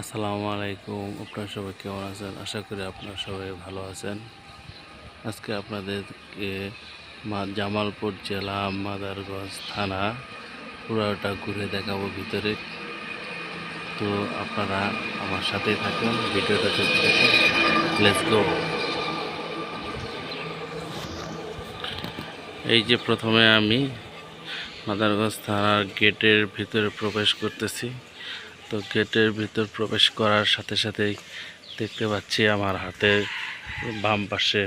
আসসালামু আলাইকুম, আপনারা সবাই কেমন আছেন? আশা করি আপনারা সবাই ভালো আছেন। আজকে আপনাদেরকে জামালপুর জেলা মাদারগঞ্জ থানা পুরোটা ঘুরে দেখাবো ভিতরে। তো আপনারা আমার সাথেই থাকুন, ভিডিওটা চলতে লেটস গো এই যে প্রথমে আমি মাদারগঞ্জ থানার গেটের ভিতরে প্রবেশ করতেছি। তো গেটের ভিতর প্রবেশ করার সাথে সাথেই দেখতে পাচ্ছি আমার হাতে বাম পাশে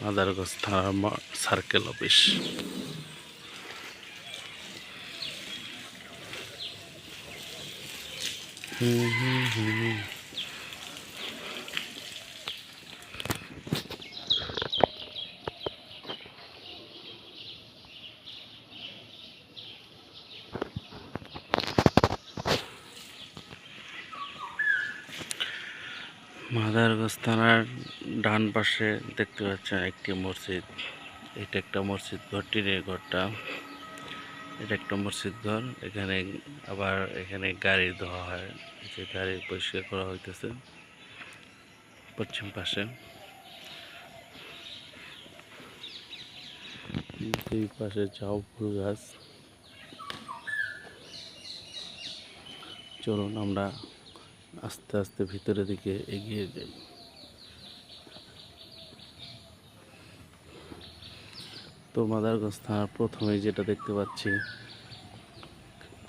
মাদারগঞ্জ থানার সার্কেল অফিস হুম হুম হুম মাদারগঞ্জ থানার ডান পাশে দেখতে পাচ্ছেন একটি মসজিদ। এটা একটা মসজিদ ঘর, টিনের ঘরটা। এটা একটা মসজিদ ঘর। এখানে আবার এখানে গাড়ি ধোয়া হয়। এই যে গাড়ি পরিষ্কার করা হইতেছে পশ্চিম পাশে। দুই পাশে ঝাউ ফুল গাছ। চলুন আমরা আস্তে আস্তে ভিতরের দিকে এগিয়ে যাই। তো মাদারগঞ্জ থানার প্রথমে যেটা দেখতে পাচ্ছি,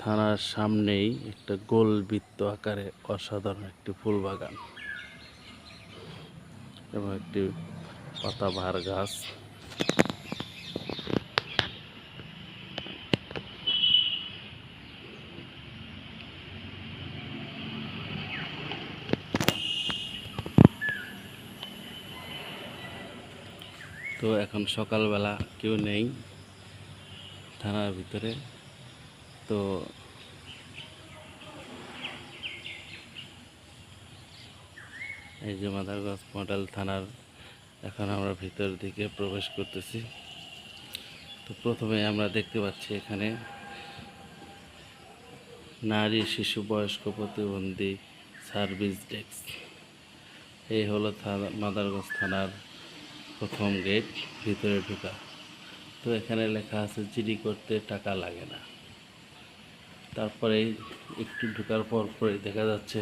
থানার সামনেই একটা গোল বৃত্ত আকারে অসাধারণ একটি ফুল বাগান এবং একটি পাতাবাহার গাছ। তো এখন সকালবেলা কেউ নেই থানার ভিতরে। তো এই যে মাদারগঞ্জ মডেল থানার এখন আমরা ভিতর দিকে প্রবেশ করতেছি। তো প্রথমে আমরা দেখতে পাচ্ছি এখানে নারী শিশু বয়স্ক প্রতিবন্ধী সার্ভিস ডেস্ক। এই হলো থানা মাদারগঞ্জ থানার প্রথম গেট ভিতরে ঢোকা। তো এখানে লেখা আছে, জিডি করতে টাকা লাগে না। তারপরে একটু ঢোকার পর পরে দেখা যাচ্ছে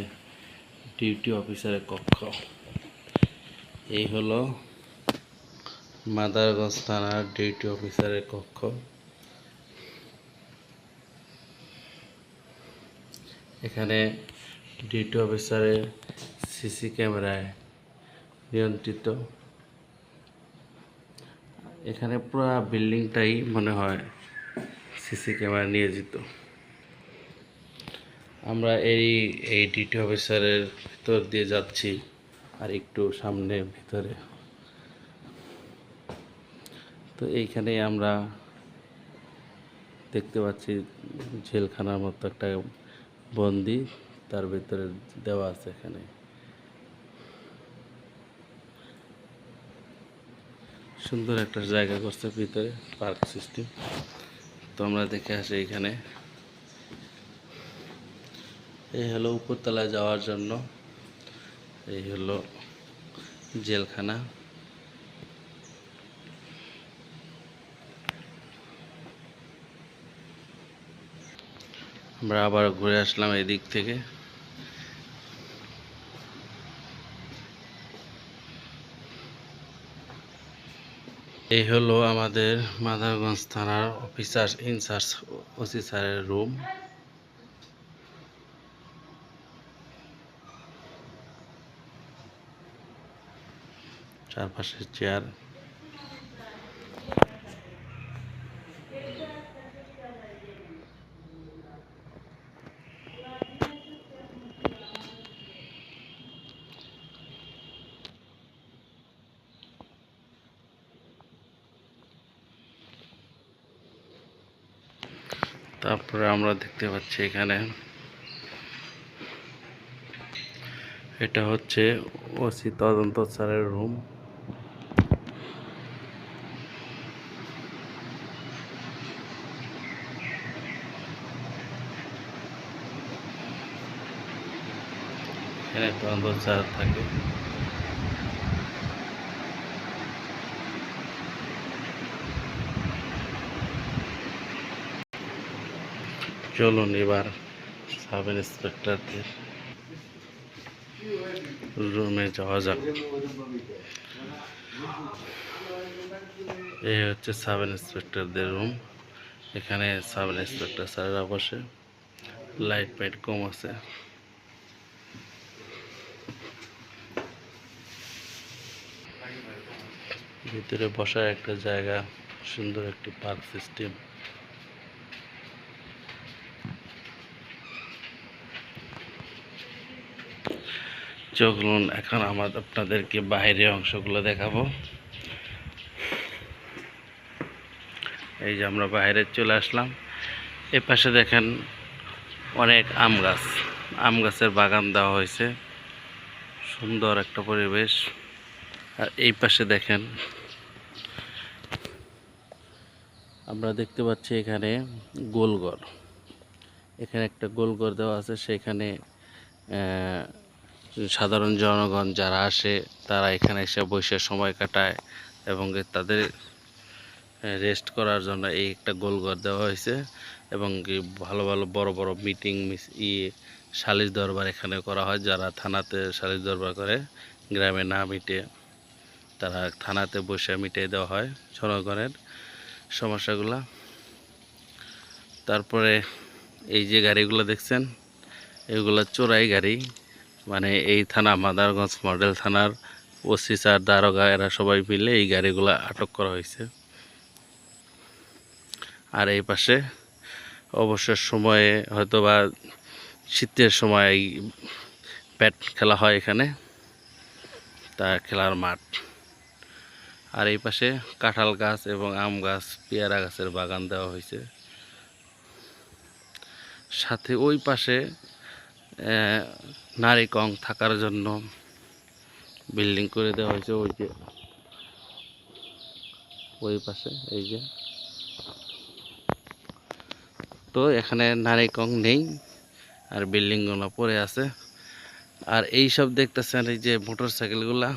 ডিউটি অফিসারের কক্ষ। এই হলো মাদারগঞ্জ থানার ডিউটি অফিসারের কক্ষ। এখানে ডিউটি অফিসারের সিসি ক্যামেরায় নিয়ন্ত্রিত। এখানে পুরো বিল্ডিংটাই মনে হয় সিসি ক্যামেরা নিয়োজিত আমরা এই এই ডিটি অফিসারের ভিতর দিয়ে যাচ্ছি আর একটু সামনে ভিতরে। তো এইখানে আমরা দেখতে পাচ্ছি জেলখানার মতো একটা বন্দি, তার ভিতরে দেওয়া আছে এখানে। সুন্দর একটা জায়গা করছে ভিতরে, পার্ক সিস্টেম। তো আমরা দেখে আসি এখানে। এই হলো উপরতলায় যাওয়ার জন্য। এই হলো জেলখানা। আমরা আবার ঘুরে আসলাম এই দিক থেকে। এই হলো আমাদের মাদারগঞ্জ থানার অফিসার ইনচার্জ ওসি স্যারের রুম। চারপাশের চেয়ার তারপরে আমরা দেখতে পাচ্ছি এখানে। এটা হচ্ছে ওসি তদন্ত স্যারের রুম। এখানে একটা অন্ধচার থাকে। চলুন এবার সাব ইন্সপেক্টরদের রুমে যাওয়া যাক। এই হচ্ছে সাব ইন্সপেক্টরদের রুম এখানে সাব ইন্সপেক্টর স্যাররা বসে। লাইট ফাইট কম আছে। ভিতরে বসার একটা জায়গা, সুন্দর একটি পার্ক সিস্টেম চলুন এখন আমার আপনাদেরকে বাইরের অংশগুলো দেখাবো। এই যে আমরা বাইরে চলে আসলাম। এ পাশে দেখেন অনেক আম গাছ। আম গাছের বাগান দেওয়া হয়েছে। সুন্দর একটা পরিবেশ। আর এই পাশে দেখেন আমরা দেখতে পাচ্ছি এখানে গোলঘর এখানে একটা গোলঘর দেওয়া আছে, সেখানে সাধারণ জনগণ যারা আসে, তারা এখানে এসে বসে সময় কাটায় এবং তাদের রেস্ট করার জন্য এই একটা গোলঘর দেওয়া হয়েছে এবং কি ভালো ভালো বড় বড় মিটিং ই, সালিশ দরবার এখানে করা হয়। যারা থানাতে সালিশ দরবার করে, গ্রামে না মিটে, তারা থানাতে বসে মিটিয়ে দেওয়া হয় জনগণের সমস্যাগুলো। তারপরে এই যে গাড়িগুলো দেখছেন, এগুলো চোরাই গাড়ি। মানে এই থানা, মাদারগঞ্জ মডেল থানার ওসি স্যার, দারোগা, এরা সবাই মিলে এই গাড়িগুলো আটক করা হয়েছে। আর এই পাশে অবসর সময়ে হয়তো বা শীতের সময় ব্যাট খেলা হয় এখানে, তা খেলার মাঠ। আর এই পাশে কাঁঠাল গাছ এবং আম গাছ, পেয়ারা গাছের বাগান দেওয়া হয়েছে। সাথে ওই পাশে নারী কং থাকার জন্য বিল্ডিং করে দেওয়া হয়েছে ওই যে, ওই পাশে, এই যে। তো এখানে নারী কং নেই, আর বিল্ডিংগুলো পড়ে আছে। আর এই সব দেখতেছেন এই যে মোটর সাইকেলগুলা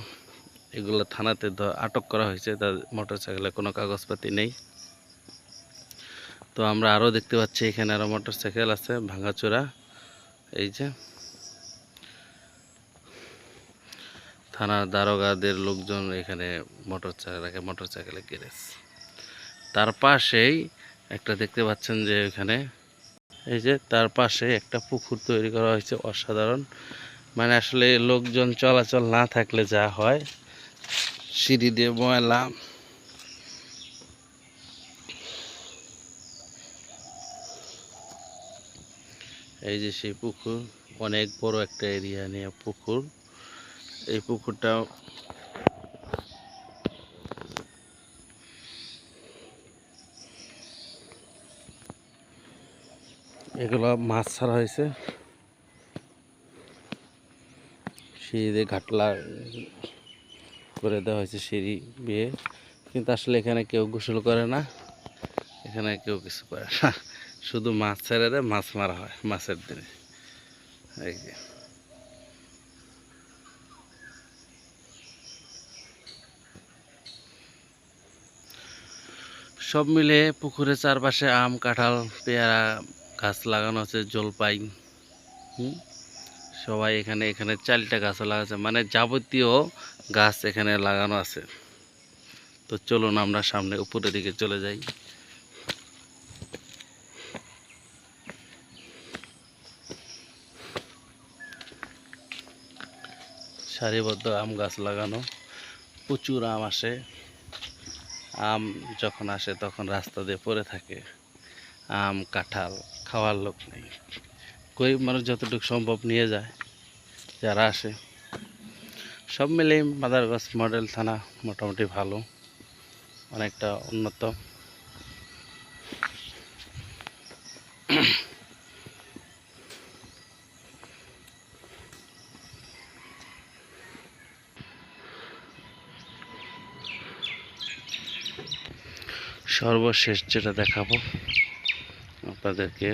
এগুলো থানাতে আটক করা হয়েছে, তার মোটর সাইকেলে কোনো কাগজপাতি নেই। তো আমরা আরও দেখতে পাচ্ছি, এখানে আরও মোটর সাইকেল আছে, ভাঙাচোরা। এই যে। থানার দারোগাদের লোকজন এখানে মোটর রাখে মোটর সাইকেলে গ্যারেজ তার পাশেই একটা দেখতে পাচ্ছেন যে এখানে এই যে তার পাশে একটা পুকুর তৈরি করা হয়েছে অসাধারণ। মানে আসলে লোকজন চলাচল না থাকলে যা হয়, সিঁড়ি দিয়ে ময়লা এই যে সেই পুকুর, অনেক বড় একটা এরিয়া নিয়ে পুকুর। এই পুকুরটা এগুলো মাছ ছাড়া হয়েছে। সিঁড়ি ঘাটলা করে দেওয়া হয়েছে সিঁড়ি বিয়ে। কিন্তু আসলে এখানে কেউ গোসল করে না, এখানে কেউ কিছু করে না। শুধু মাছ ছেড়ে দেয়, মাছ মারা হয় মাছের দিনে। এই যে। সব মিলে পুকুরের চারপাশে আম, কাঁঠাল, পেয়ারা গাছ লাগানো আছে, জলপাই। হুম? সবাই এখানে এখানে চারটা গাছও লাগাচ্ছে মানে যাবতীয় গাছ এখানে লাগানো আছে। তো চলুন আমরা সামনে উপরের দিকে চলে যাই। সারিবদ্ধ আম গাছ লাগানো। প্রচুর আম আসে। আম যখন আসে তখন রাস্তা দিয়ে পড়ে থাকে। আম, কাঁঠাল, খাওয়ার লোক নেই। গরিব মানুষ যতটুকু সম্ভব নিয়ে যায়, যারা আসে। সব মিলিয়ে মাদারগঞ্জ মডেল থানা মোটামুটি ভালো, অনেকটা উন্নত। সর্বশেষ যেটা দেখাবো আপনাদেরকে।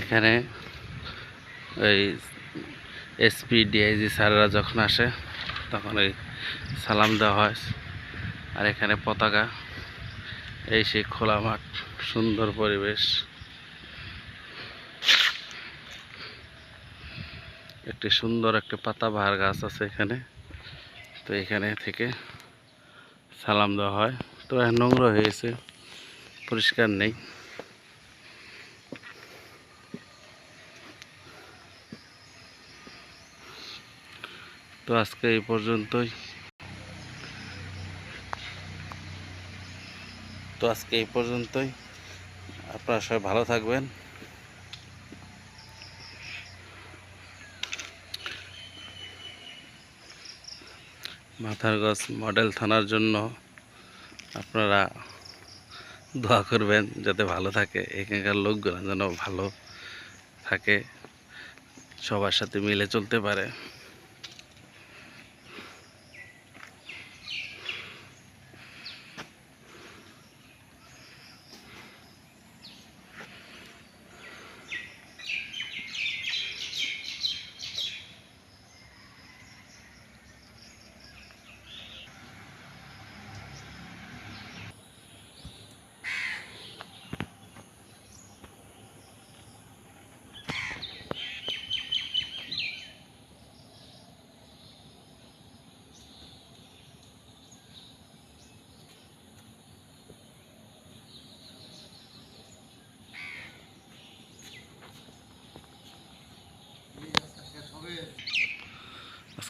এখানে এই এসপি, ডিআইজি স্যাররা যখন আসে, তখন এই সালাম দেওয়া হয়। আর এখানে পতাকা, এই সেই খোলা মাঠ, সুন্দর পরিবেশ। একটি সুন্দর একটি পাতাবাহার গাছ আছে এখানে। তো এখানে থেকে সালাম দেওয়া হয়। তো নোংরা হয়েছে পরিষ্কার নেই। তো আজকে এই পর্যন্তই। তো আজকে এই পর্যন্তই। আপনারা সবাই ভালো থাকবেন। মাথারগঞ্জ মডেল থানার জন্য আপনারা দোয়া করবেন যাতে ভালো থাকে। এখানকার লোকগুলো যেন ভালো থাকে, সবার সাথে মিলে চলতে পারে।